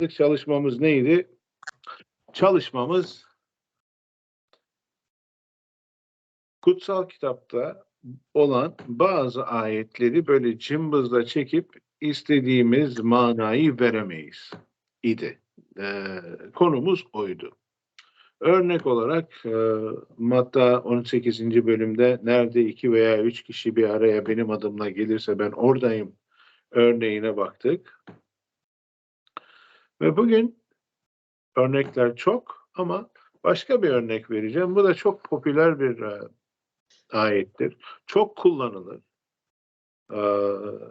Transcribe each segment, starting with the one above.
çalışmamız neydi? Çalışmamız kutsal kitapta olan bazı ayetleri böyle cımbızla çekip istediğimiz manayı veremeyiz idi. Ee, konumuz oydu. Örnek olarak e, Matta 18. bölümde nerede iki veya üç kişi bir araya benim adımla gelirse ben oradayım örneğine baktık. Ve bugün örnekler çok ama başka bir örnek vereceğim. Bu da çok popüler bir e, ayettir. Çok kullanılır. Ee,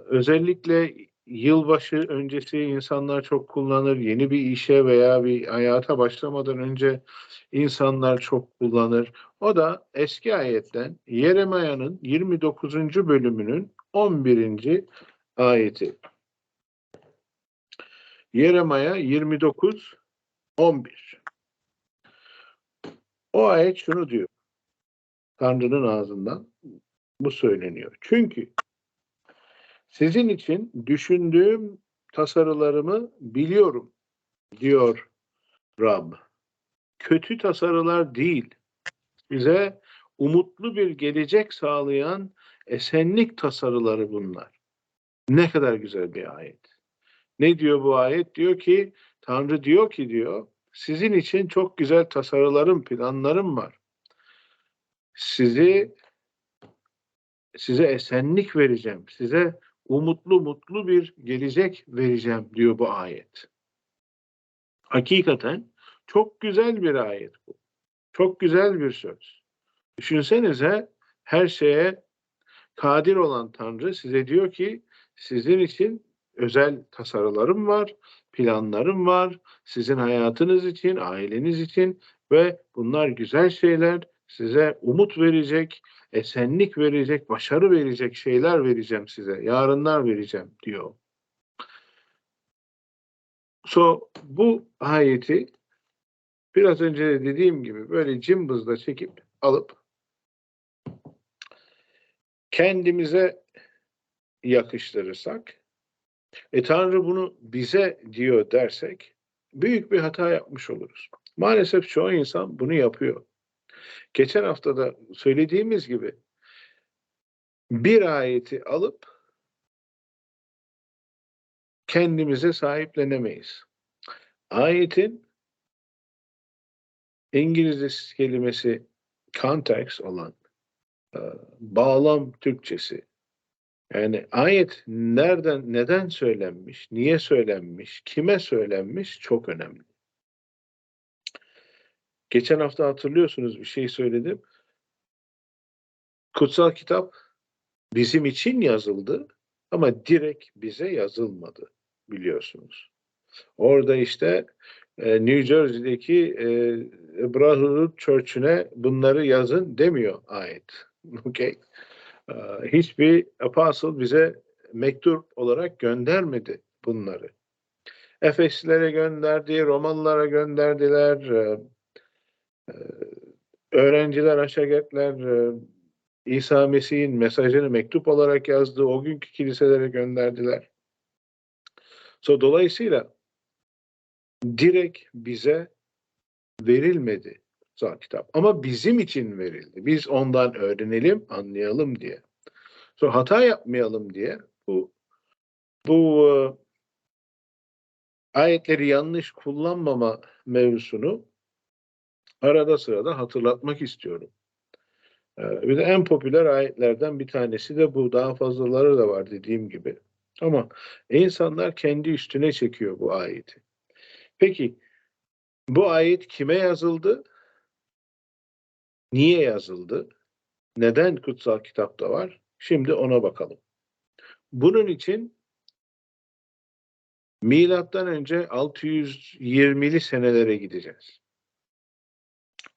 özellikle yılbaşı öncesi insanlar çok kullanır. Yeni bir işe veya bir hayata başlamadan önce insanlar çok kullanır. O da eski ayetten Yeremya'nın 29. bölümünün 11. ayeti. Yeremaya 29 11. O ayet şunu diyor. Tanrı'nın ağzından bu söyleniyor. Çünkü sizin için düşündüğüm tasarılarımı biliyorum diyor Rab. Kötü tasarılar değil. Size umutlu bir gelecek sağlayan esenlik tasarıları bunlar. Ne kadar güzel bir ayet. Ne diyor bu ayet? Diyor ki Tanrı diyor ki diyor sizin için çok güzel tasarılarım, planlarım var. Sizi size esenlik vereceğim. Size umutlu mutlu bir gelecek vereceğim diyor bu ayet. Hakikaten çok güzel bir ayet bu. Çok güzel bir söz. Düşünsenize her şeye kadir olan Tanrı size diyor ki sizin için özel tasarılarım var, planlarım var, sizin hayatınız için, aileniz için ve bunlar güzel şeyler, size umut verecek, esenlik verecek, başarı verecek şeyler vereceğim size, yarınlar vereceğim diyor. So bu ayeti biraz önce de dediğim gibi böyle cımbızla çekip alıp kendimize yakıştırırsak e Tanrı bunu bize diyor dersek büyük bir hata yapmış oluruz. Maalesef çoğu insan bunu yapıyor. Geçen hafta da söylediğimiz gibi bir ayeti alıp kendimize sahiplenemeyiz. Ayetin İngilizce kelimesi context olan bağlam Türkçesi yani ayet nereden, neden söylenmiş, niye söylenmiş, kime söylenmiş çok önemli. Geçen hafta hatırlıyorsunuz bir şey söyledim. Kutsal kitap bizim için yazıldı ama direkt bize yazılmadı biliyorsunuz. Orada işte e, New Jersey'deki e, Brotherhood Church'üne bunları yazın demiyor ayet. Okay. Ee, hiçbir apostle bize mektup olarak göndermedi bunları. Efeslilere gönderdi, Romalılara gönderdiler, e, e, öğrenciler, aşagetler e, İsa Mesih'in mesajını mektup olarak yazdı, o günkü kiliselere gönderdiler. So, dolayısıyla direkt bize verilmedi kutsal kitap. Ama bizim için verildi. Biz ondan öğrenelim, anlayalım diye. Sonra hata yapmayalım diye bu bu e, ayetleri yanlış kullanmama mevzusunu arada sırada hatırlatmak istiyorum. E, bir de en popüler ayetlerden bir tanesi de bu. Daha fazlaları da var dediğim gibi. Ama insanlar kendi üstüne çekiyor bu ayeti. Peki bu ayet kime yazıldı? Niye yazıldı? Neden kutsal kitapta var? Şimdi ona bakalım. Bunun için milattan önce 620'li senelere gideceğiz.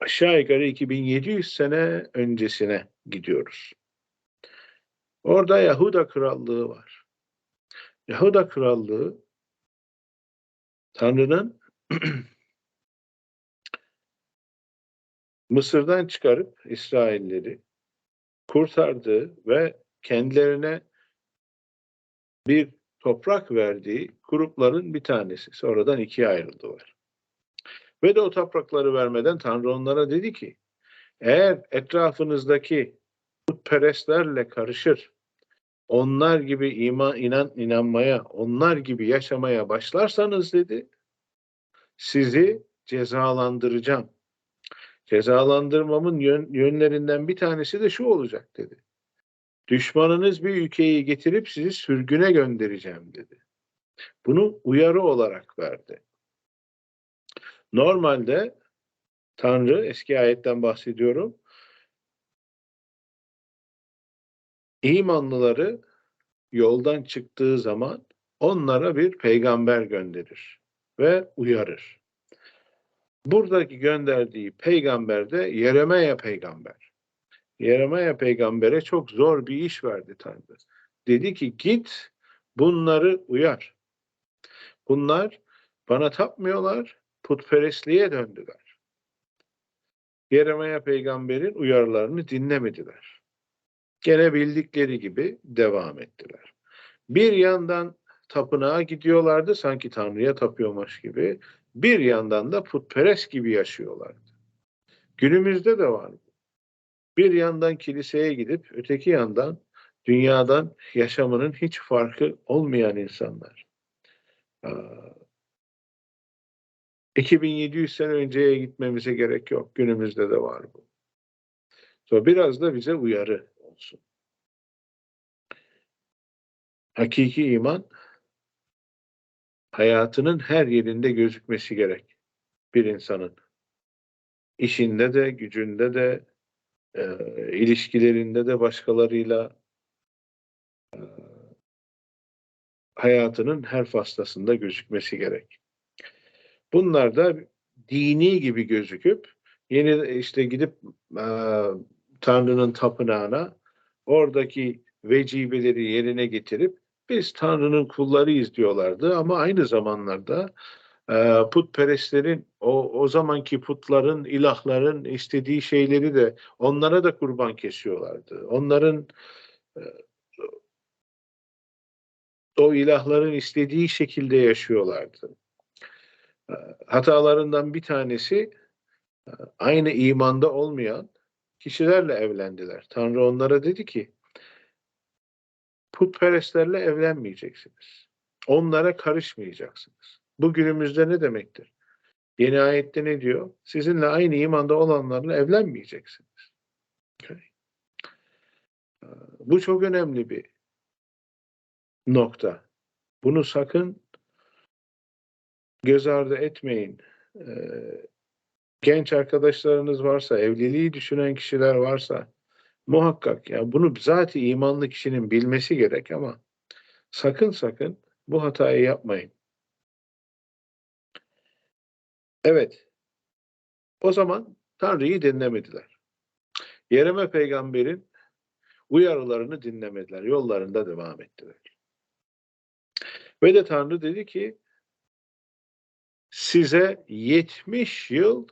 Aşağı yukarı 2700 sene öncesine gidiyoruz. Orada Yahuda krallığı var. Yahuda krallığı Tanrı'nın Mısır'dan çıkarıp İsrailleri kurtardığı ve kendilerine bir toprak verdiği grupların bir tanesi. Sonradan ikiye ayrıldılar. Ve de o toprakları vermeden Tanrı onlara dedi ki eğer etrafınızdaki putperestlerle karışır, onlar gibi iman inan inanmaya, onlar gibi yaşamaya başlarsanız dedi, sizi cezalandıracağım. Cezalandırmamın yön, yönlerinden bir tanesi de şu olacak dedi. Düşmanınız bir ülkeyi getirip sizi sürgüne göndereceğim dedi. Bunu uyarı olarak verdi. Normalde Tanrı, eski ayetten bahsediyorum, imanlıları yoldan çıktığı zaman onlara bir peygamber gönderir ve uyarır. Buradaki gönderdiği peygamber de Yeremaya peygamber. Yeremaya peygambere çok zor bir iş verdi Tanrı. Dedi ki git bunları uyar. Bunlar bana tapmıyorlar, putperestliğe döndüler. Yeremaya peygamberin uyarılarını dinlemediler. Gene bildikleri gibi devam ettiler. Bir yandan tapınağa gidiyorlardı sanki Tanrı'ya tapıyormuş gibi. Bir yandan da putperest gibi yaşıyorlardı. Günümüzde de var. Bir yandan kiliseye gidip öteki yandan dünyadan yaşamının hiç farkı olmayan insanlar. 2700 sene önceye gitmemize gerek yok. Günümüzde de var bu. So biraz da bize uyarı olsun. Hakiki iman hayatının her yerinde gözükmesi gerek bir insanın. İşinde de, gücünde de, e, ilişkilerinde de başkalarıyla e, hayatının her faslasında gözükmesi gerek. Bunlar da dini gibi gözüküp yeni işte gidip e, Tanrı'nın tapınağına oradaki vecibeleri yerine getirip biz Tanrı'nın kullarıyız diyorlardı ama aynı zamanlarda e, putperestlerin o, o zamanki putların, ilahların istediği şeyleri de onlara da kurban kesiyorlardı. Onların e, o ilahların istediği şekilde yaşıyorlardı. E, hatalarından bir tanesi aynı imanda olmayan kişilerle evlendiler. Tanrı onlara dedi ki putperestlerle evlenmeyeceksiniz. Onlara karışmayacaksınız. Bu günümüzde ne demektir? Yeni ayette ne diyor? Sizinle aynı imanda olanlarla evlenmeyeceksiniz. Bu çok önemli bir nokta. Bunu sakın göz ardı etmeyin. Ee, genç arkadaşlarınız varsa, evliliği düşünen kişiler varsa muhakkak ya bunu zaten imanlı kişinin bilmesi gerek ama sakın sakın bu hatayı yapmayın. Evet. O zaman Tanrı'yı dinlemediler. Yereme peygamberin uyarılarını dinlemediler. Yollarında devam ettiler. Ve de Tanrı dedi ki size 70 yıl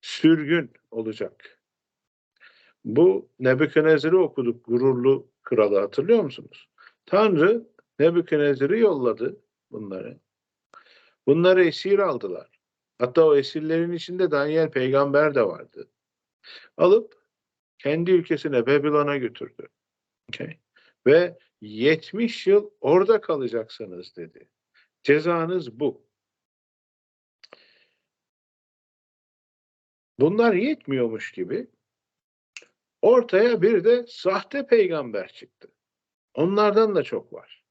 sürgün olacak. Bu Nebukadnezar'ı okuduk gururlu kralı hatırlıyor musunuz? Tanrı Nebukadnezar'ı yolladı bunları. Bunları esir aldılar. Hatta o esirlerin içinde Daniel peygamber de vardı. Alıp kendi ülkesine Babilon'a götürdü. Okay. Ve 70 yıl orada kalacaksınız dedi. Cezanız bu. Bunlar yetmiyormuş gibi ortaya bir de sahte peygamber çıktı. Onlardan da çok var.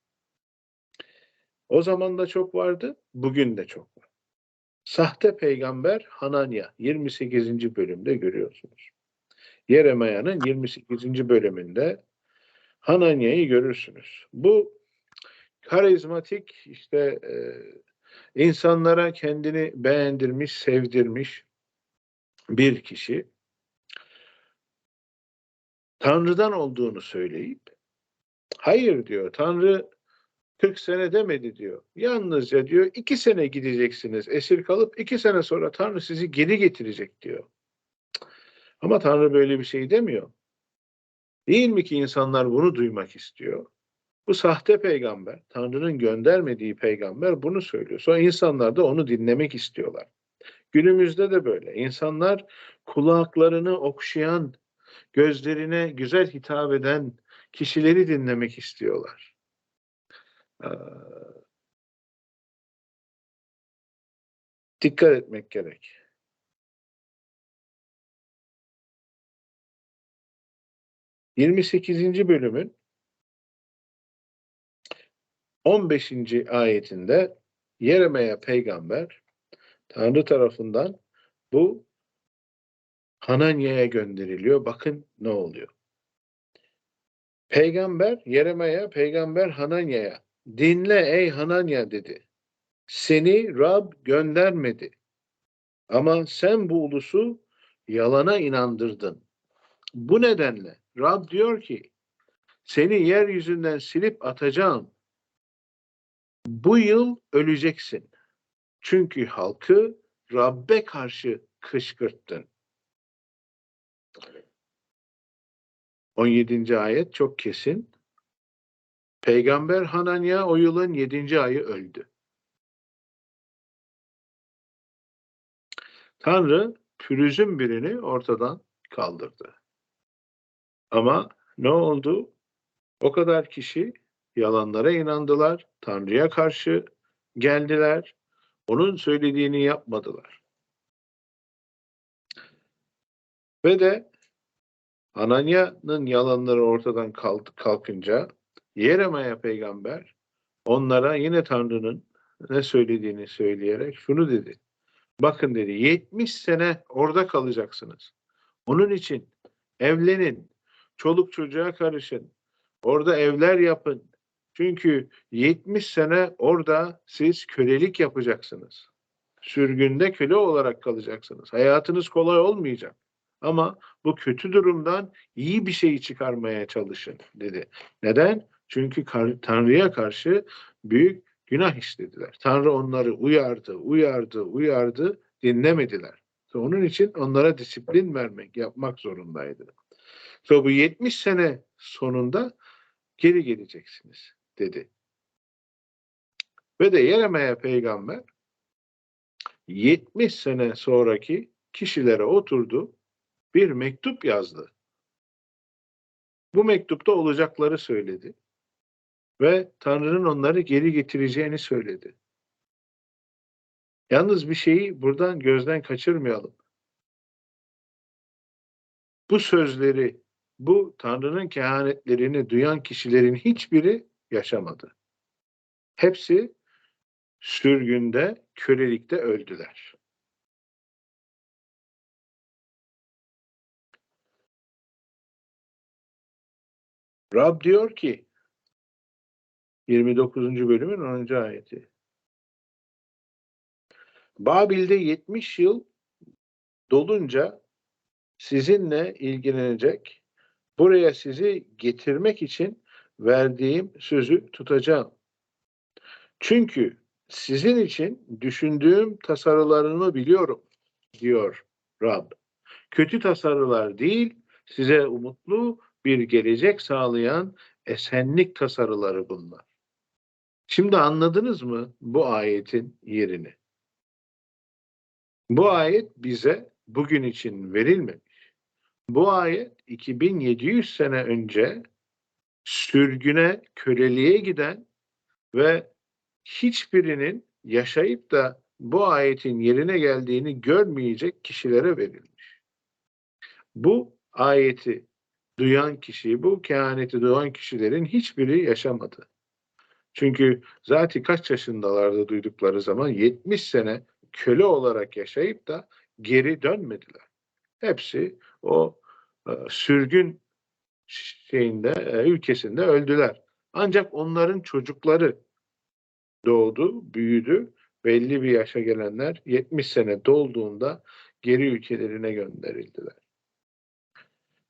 O zaman da çok vardı, bugün de çok var. Sahte peygamber Hananya 28. bölümde görüyorsunuz. Yeremya'nın 28. bölümünde Hananya'yı görürsünüz. Bu karizmatik işte e, insanlara kendini beğendirmiş, sevdirmiş bir kişi Tanrı'dan olduğunu söyleyip hayır diyor Tanrı 40 sene demedi diyor. Yalnızca diyor iki sene gideceksiniz esir kalıp iki sene sonra Tanrı sizi geri getirecek diyor. Ama Tanrı böyle bir şey demiyor. Değil mi ki insanlar bunu duymak istiyor? Bu sahte peygamber, Tanrı'nın göndermediği peygamber bunu söylüyor. Sonra insanlar da onu dinlemek istiyorlar. Günümüzde de böyle. İnsanlar kulaklarını okşayan, gözlerine güzel hitap eden kişileri dinlemek istiyorlar. Ee, dikkat etmek gerek. Yirmi sekizinci bölümün 15. ayetinde Yeremeye peygamber Tanrı tarafından bu Hananya'ya gönderiliyor. Bakın ne oluyor. Peygamber Yeremeye, peygamber Hananya'ya dinle ey Hananya dedi. Seni Rab göndermedi. Ama sen bu ulusu yalana inandırdın. Bu nedenle Rab diyor ki seni yeryüzünden silip atacağım. Bu yıl öleceksin. Çünkü halkı Rabbe karşı kışkırttın. 17. ayet çok kesin. Peygamber Hananya o yılın 7. ayı öldü. Tanrı pürüzün birini ortadan kaldırdı. Ama ne oldu? O kadar kişi yalanlara inandılar, Tanrı'ya karşı geldiler, onun söylediğini yapmadılar. Ve de Ananya'nın yalanları ortadan kalkınca Yeremaya peygamber onlara yine Tanrı'nın ne söylediğini söyleyerek şunu dedi. Bakın dedi 70 sene orada kalacaksınız. Onun için evlenin, çoluk çocuğa karışın, orada evler yapın. Çünkü 70 sene orada siz kölelik yapacaksınız. Sürgünde köle olarak kalacaksınız. Hayatınız kolay olmayacak. Ama bu kötü durumdan iyi bir şeyi çıkarmaya çalışın dedi. Neden? Çünkü Tanrı'ya karşı büyük günah işlediler. Tanrı onları uyardı, uyardı, uyardı, dinlemediler. Onun için onlara disiplin vermek, yapmak zorundaydı. So bu 70 sene sonunda geri geleceksiniz dedi. Ve de Yeremeye peygamber 70 sene sonraki kişilere oturdu bir mektup yazdı. Bu mektupta olacakları söyledi. Ve Tanrı'nın onları geri getireceğini söyledi. Yalnız bir şeyi buradan gözden kaçırmayalım. Bu sözleri, bu Tanrı'nın kehanetlerini duyan kişilerin hiçbiri yaşamadı. Hepsi sürgünde, kölelikte öldüler. Rab diyor ki 29. bölümün 10. ayeti. Babil'de 70 yıl dolunca sizinle ilgilenecek, buraya sizi getirmek için verdiğim sözü tutacağım. Çünkü sizin için düşündüğüm tasarılarımı biliyorum, diyor Rab. Kötü tasarılar değil, size umutlu bir gelecek sağlayan esenlik tasarıları bunlar. Şimdi anladınız mı bu ayetin yerini? Bu ayet bize bugün için verilmemiş. Bu ayet 2700 sene önce sürgüne, köleliğe giden ve hiçbirinin yaşayıp da bu ayetin yerine geldiğini görmeyecek kişilere verilmiş. Bu ayeti duyan kişi, bu kehaneti duyan kişilerin hiçbiri yaşamadı. Çünkü zaten kaç yaşındalardı duydukları zaman 70 sene köle olarak yaşayıp da geri dönmediler. Hepsi o e, sürgün şeyinde e, ülkesinde öldüler. Ancak onların çocukları doğdu, büyüdü. Belli bir yaşa gelenler 70 sene dolduğunda geri ülkelerine gönderildiler.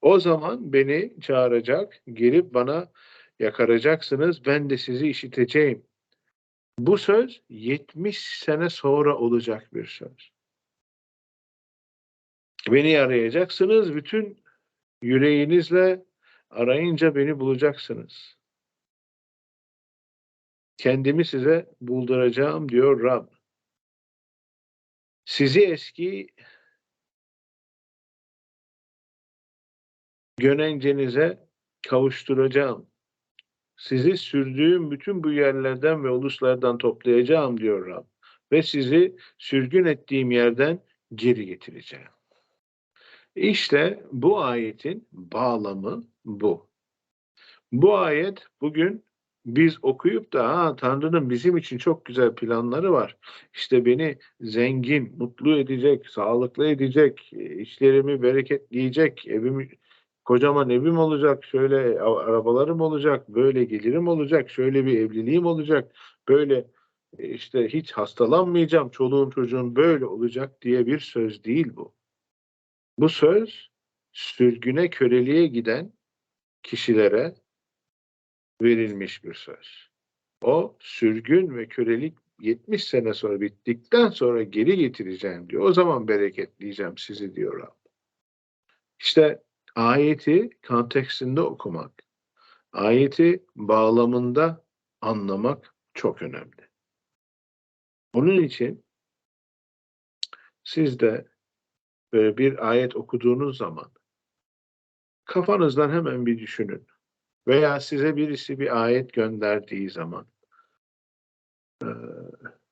O zaman beni çağıracak, gelip bana yakaracaksınız, ben de sizi işiteceğim. Bu söz 70 sene sonra olacak bir söz. Beni arayacaksınız, bütün yüreğinizle arayınca beni bulacaksınız. kendimi size bulduracağım diyor Rab. Sizi eski gönencenize kavuşturacağım. Sizi sürdüğüm bütün bu yerlerden ve uluslardan toplayacağım diyor Rab. Ve sizi sürgün ettiğim yerden geri getireceğim. İşte bu ayetin bağlamı bu. Bu ayet bugün biz okuyup da ha Tanrı'nın bizim için çok güzel planları var. İşte beni zengin, mutlu edecek, sağlıklı edecek, işlerimi bereketleyecek, evimi kocaman evim olacak, şöyle arabalarım olacak, böyle gelirim olacak, şöyle bir evliliğim olacak, böyle e, işte hiç hastalanmayacağım, çoluğum çocuğum böyle olacak diye bir söz değil bu. Bu söz sürgüne köleliğe giden kişilere verilmiş bir söz. O sürgün ve kölelik 70 sene sonra bittikten sonra geri getireceğim diyor. O zaman bereketleyeceğim sizi diyor Rab. İşte ayeti kontekstinde okumak, ayeti bağlamında anlamak çok önemli. Onun için siz de böyle bir ayet okuduğunuz zaman kafanızdan hemen bir düşünün. Veya size birisi bir ayet gönderdiği zaman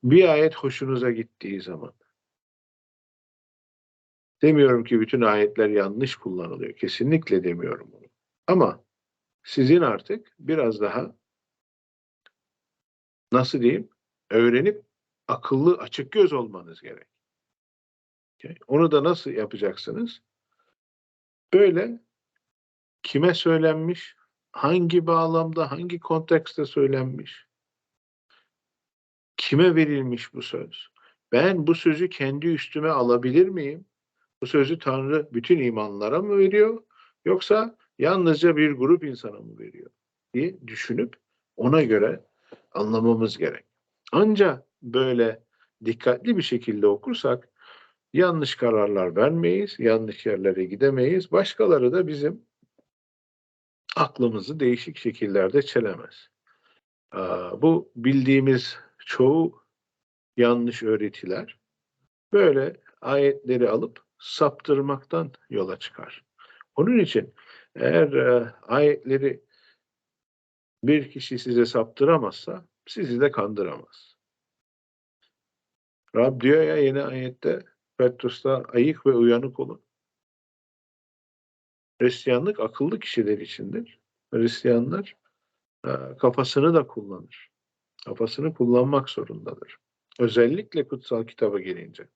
bir ayet hoşunuza gittiği zaman demiyorum ki bütün ayetler yanlış kullanılıyor. Kesinlikle demiyorum bunu. Ama sizin artık biraz daha nasıl diyeyim öğrenip akıllı açık göz olmanız gerek. Onu da nasıl yapacaksınız? Böyle kime söylenmiş, hangi bağlamda, hangi kontekste söylenmiş? Kime verilmiş bu söz? Ben bu sözü kendi üstüme alabilir miyim? Bu sözü Tanrı bütün imanlara mı veriyor? Yoksa yalnızca bir grup insana mı veriyor? diye düşünüp ona göre anlamamız gerek. Ancak böyle dikkatli bir şekilde okursak yanlış kararlar vermeyiz, yanlış yerlere gidemeyiz. Başkaları da bizim aklımızı değişik şekillerde çelemez. Bu bildiğimiz çoğu yanlış öğretiler böyle ayetleri alıp saptırmaktan yola çıkar. Onun için eğer e, ayetleri bir kişi size saptıramazsa sizi de kandıramaz. Rab diyor ya yeni ayette Petrus'ta ayık ve uyanık olun. Hristiyanlık akıllı kişiler içindir. Hristiyanlar e, kafasını da kullanır. Kafasını kullanmak zorundadır. Özellikle kutsal kitaba gelince.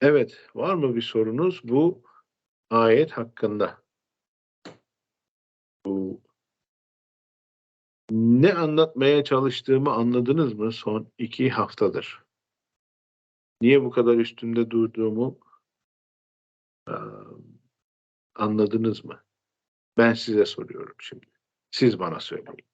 Evet, var mı bir sorunuz bu ayet hakkında? Bu ne anlatmaya çalıştığımı anladınız mı son iki haftadır? Niye bu kadar üstünde durduğumu anladınız mı? Ben size soruyorum şimdi. Siz bana söyleyin.